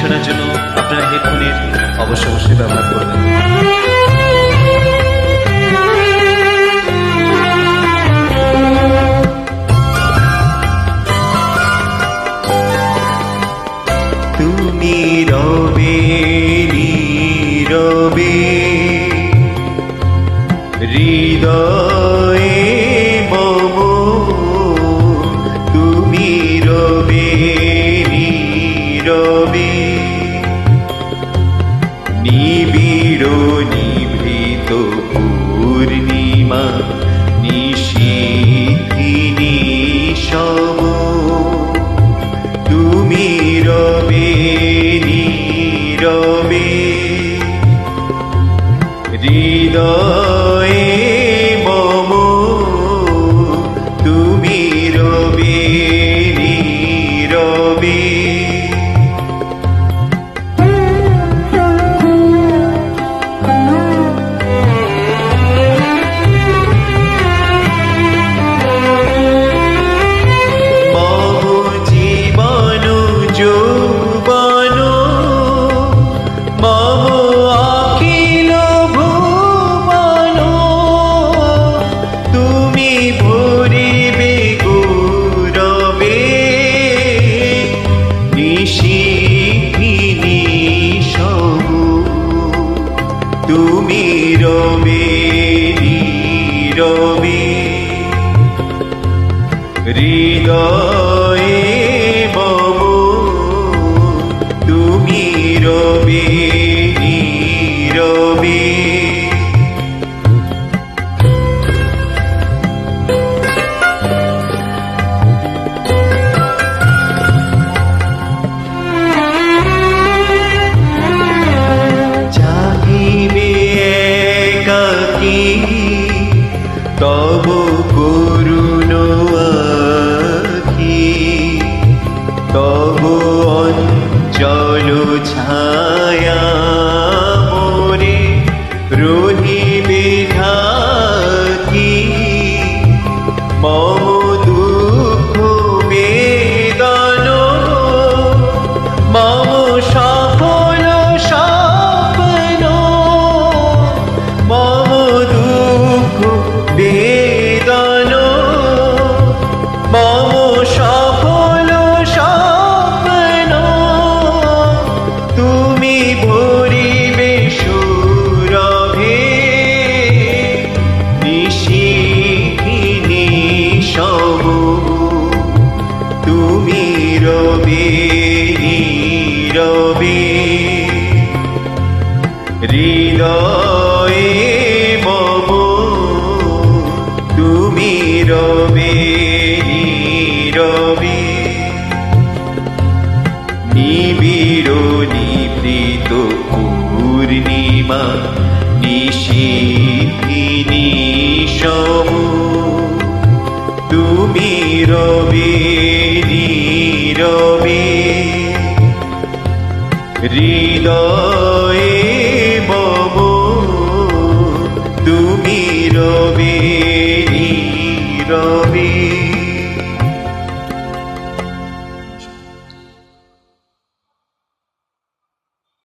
শোনার জন্য আপনার হেডফোনের অবশ্য অবশ্যই ব্যবহার করবেন। তুমি রবে হৃদয়ে নিবিড় নিভৃত পূর্ণিমা নিশিনি সব। তুমি রবে নীরবে হৃদয়ে তুমি রবে নীরবে। হৃদয়ে একাকী তব করুণ আখি তব অঞ্চল ছায়া মোরে রোহি ঢাকি হৃদয়ে মম তুমি রবে নীরবে। নিবিড় নিবৃত পূর্ণিমা নিশীথিনী সম তুমি রবে নীরবে। হৃদয় নীরবে নীরবে।